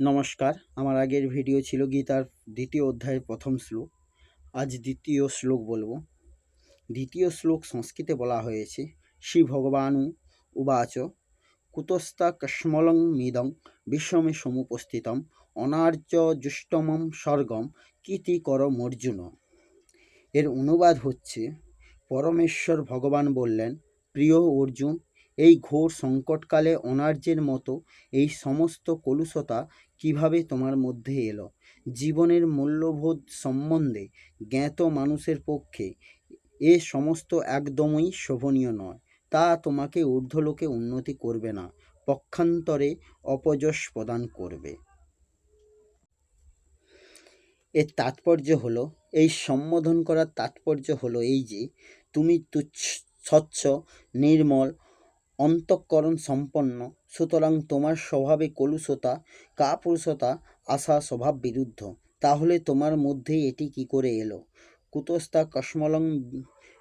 নমস্কার। আমার আগের ভিডিও ছিল গীতার দ্বিতীয় অধ্যায়ের প্রথম শ্লোক। আজ দ্বিতীয় শ্লোক বলব। দ্বিতীয় শ্লোক সংস্কৃতে বলা হয়েছে, শ্রী ভগবানু উবাচ কুতস্তা কস্মলং মিদং বিশ্বমে সমুপস্থিতম অনার্য জুষ্টমম স্বর্গম কীতি কর অর্জুন এর অনুবাদ হচ্ছে, পরমেশ্বর ভগবান বললেন, প্রিয় অর্জুন এই ঘোর সংকটকালে অনার্যের মতো এই সমস্ত কলুষতা কীভাবে তোমার মধ্যে এলো? জীবনের মূল্যবোধ সম্বন্ধে জ্ঞাত মানুষের পক্ষে এ সমস্ত একদমই শোভনীয় নয়। তা তোমাকে ঊর্ধ্বলোকে উন্নতি করবে না, পক্ষান্তরে অপযশ প্রদান করবে। এর তাৎপর্য হলো, এই সম্বোধন করার তাৎপর্য হলো এই যে, তুমি তুচ্ছ, স্বচ্ছ, নির্মল অন্তঃকরণ সম্পন্ন, সুতরাং তোমার স্বভাবে কলুষতা, কাপুরুষতা, আশা, স্বভাব বিরুদ্ধ। তাহলে তোমার মধ্যে এটি কি করে এলো? কুতস্তা কসমলং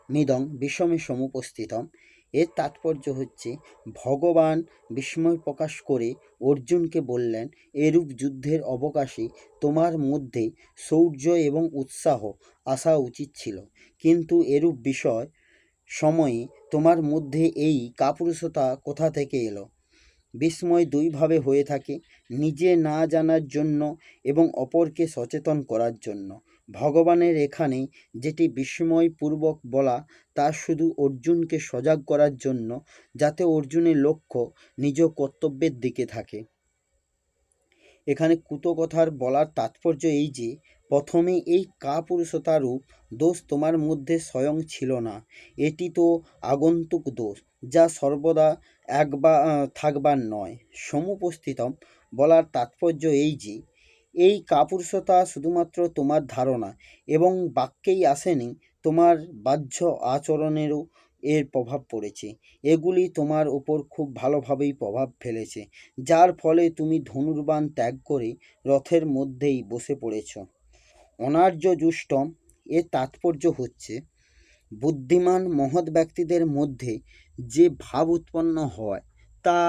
মিদং বিষমে সমুপস্থিতম। এর তাৎপর্য হচ্ছে, ভগবান বিস্ময় প্রকাশ করে অর্জুনকে বললেন, এরূপ যুদ্ধের অবকাশে তোমার মধ্যে শৌর্য এবং উৎসাহ আসা উচিত ছিল। কিন্তু এরূপ বিষয় সময়ে তোমার মধ্যে এই কাপুরুষতা কোথা থেকে এলো? বিস্ময় দুইভাবে হয়ে থাকে, নিজে না জানার জন্য এবং অপরকে সচেতন করার জন্য। ভগবানের এখানে যেটি বিস্ময়পূর্বক বলা, তা শুধু অর্জুনকে সজাগ করার জন্য, যাতে অর্জুনের লক্ষ্য নিজ কর্তব্যের দিকে থাকে। এখানে কুতকথার বলার তাৎপর্য এই যে প্রথমে এই কাপুরুষতারূপ দোষ তোমার মধ্যে স্বয়ং ছিল না। এটি তো আগন্তুক দোষ, যা সর্বদা একবার থাকবার নয়। সমুপস্থিতম, বলার তাৎপর্য এই যে, এই কাপুরুষতা শুধুমাত্র তোমার ধারণা এবং বাক্যেই আসেনি, তোমার বাহ্য আচরণেরও এর প্রভাব পড়েছে। এগুলি তোমার ওপর খুব ভালোভাবেই প্রভাব ফেলেছে, যার ফলে তুমি ধনুর্বাণ ত্যাগ করে রথের মধ্যেই বসে পড়েছ। অনার্য জুষ্টম এর তাৎপর্য হচ্ছে, বুদ্ধিমান মহৎ ব্যক্তিদের মধ্যে যে ভাব উৎপন্ন হয় তা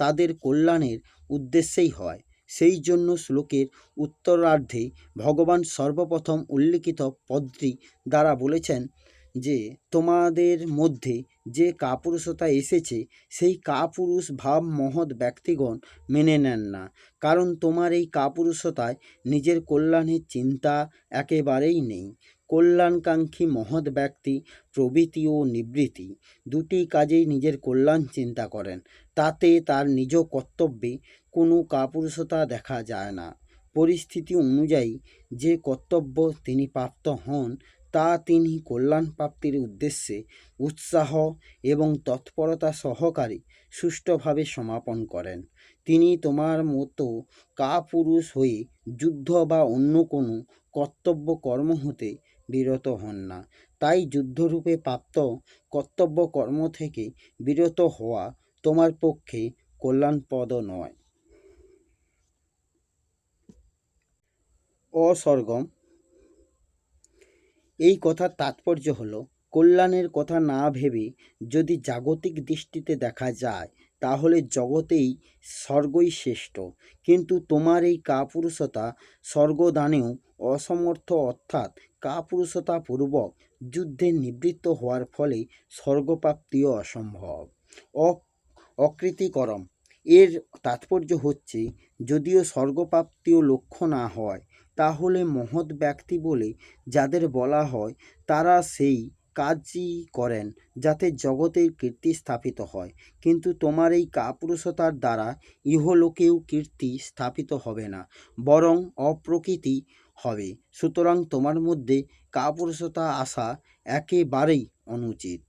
তাদের কল্যাণের উদ্দেশ্যেই হয়। সেই জন্য শ্লোকের উত্তরার্ধে ভগবান সর্বপ্রথম উল্লিখিত পদটি দ্বারা বলেছেন যে তোমাদের মধ্যে যে কাপুরুষতা এসেছে, সেই কাপুরুষ ভাব মহৎ ব্যক্তিগণ মেনে নেন না। কারণ তোমার এই কাপুরুষতায় নিজের কল্যাণের চিন্তা একেবারেই নেই। কল্যাণকাঙ্ক্ষী মহৎ ব্যক্তি প্রবৃতি ও নিবৃত্তি দুটি কাজেই নিজের কল্যাণ চিন্তা করেন। তাতে তার নিজ কর্তব্যে কোনো কাপুরুষতা দেখা যায় না। পরিস্থিতি অনুযায়ী যে কর্তব্য তিনি প্রাপ্ত হন তা তিনি কল্যাণ প্রাপ্তির উদ্দেশ্যে উৎসাহ এবং তৎপরতা সহকারে সুষ্ঠুভাবে সমাপন করেন। তিনি তোমার মতো কাপুরুষ হয়ে যুদ্ধ বা অন্য কোনো কর্তব্য কর্ম হতে বিরত হন না। তাই যুদ্ধরূপে প্রাপ্ত কর্তব্য কর্ম থেকে বিরত হওয়া তোমার পক্ষে কল্যাণপদ নয়। অসর্গম এই কথার তাৎপর্য হলো, কল্যাণের কথা না ভেবে যদি জাগতিক দৃষ্টিতে দেখা যায়, তাহলে জগতেই স্বর্গই শ্রেষ্ঠ। কিন্তু তোমার এই কাপুরুষতা স্বর্গদানেও অসমর্থ অর্থাৎ কাপুরুষতা পূর্বক যুদ্ধে নিবৃত্ত হওয়ার ফলে স্বর্গপ্রাপ্তিও অসম্ভব। অকৃতিকরম। এর তাৎপর্য হচ্ছে, যদিও স্বর্গপ্রাপ্তিও লক্ষ্য না হয় তাহলে মহৎ ব্যক্তি বলে যাদের বলা হয়, তারা সেই কাজই করেন যাতে জগতের কীর্তি স্থাপিত হয়। কিন্তু তোমার এই কাপুরুষতার দ্বারা ইহলোকেও কীর্তি স্থাপিত হবে না, বরং অপ্রকৃতি হবে। সুতরাং তোমার মধ্যে কাপুরুষতা আসা একেবারেই অনুচিত।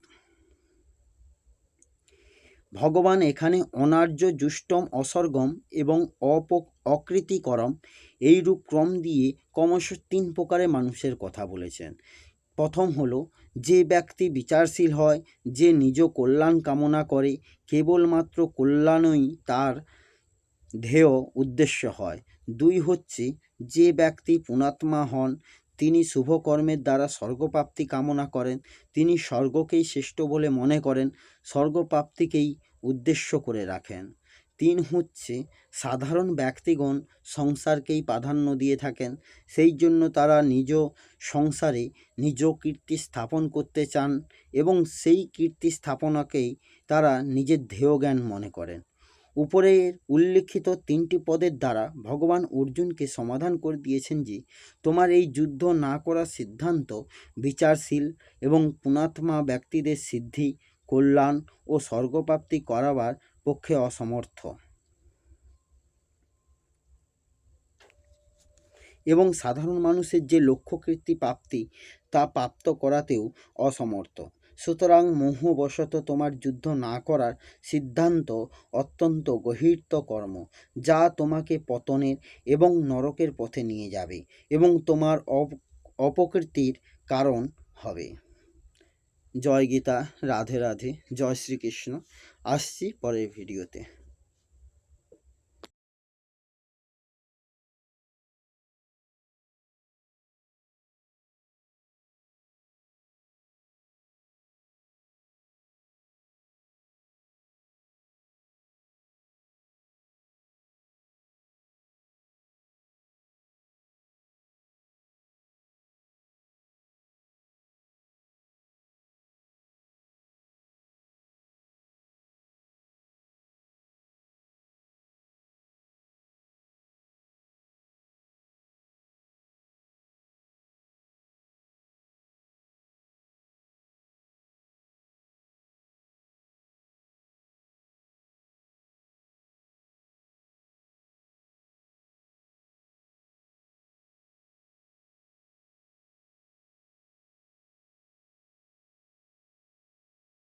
ভগবান এখানে অনার্য জুষ্টম অসর্গম এবং অপ অকৃতিকরম এইরূপ ক্রম দিয়ে ক্রমশ তিন প্রকারের মানুষের কথা বলেছেন। প্রথম হলো, যে ব্যক্তি বিচারশীল হয়, যে নিজ কল্যাণ কামনা করে, কেবলমাত্র কল্যাণই তার ধ্যেয় উদ্দেশ্য হয়। দুই হচ্ছে, যে ব্যক্তি পুণাত্মা হন তিনি শুভকর্মের দ্বারা স্বর্গপ্রাপ্তি কামনা করেন। তিনি স্বর্গকেই শ্রেষ্ঠ বলে মনে করেন, স্বর্গপ্রাপ্তিকেই উদ্দেশ্য করে রাখেন। তিন হচ্ছে, সাধারণ ব্যক্তিগণ সংসারকেই প্রাধান্য দিয়ে থাকেন। সেই জন্য তারা নিজ সংসারে নিজ কীর্তি স্থাপন করতে চান এবং সেই কীর্তি স্থাপনাকেই তারা নিজের ধ্যেয় জ্ঞান মনে করেন। উপরের উল্লিখিত তিনটি পদের দ্বারা ভগবান অর্জুনকে সমাধান করে দিয়েছেন যে, তোমার এই যুদ্ধ না করার সিদ্ধান্ত বিচারশীল এবং পুণাত্মা ব্যক্তিদের সিদ্ধি, কল্যাণ ও স্বর্গপ্রাপ্তি করাবার পক্ষে অসমর্থ। এবং সাধারণ মানুষের যে লক্ষ্যকীর্তি প্রাপ্তি, তা প্রাপ্ত করাতেও অসমর্থ। সুতরাং মোহবশত তোমার যুদ্ধ না করার সিদ্ধান্ত অত্যন্ত গহীর্ত কর্ম যা তোমাকে পতনের এবং নরকের পথে নিয়ে যাবে এবং তোমার অপকৃতির কারণ হবে। জয় গীতা, রাধে রাধে, জয় শ্রীকৃষ্ণ। আসছি পরের ভিডিওতে।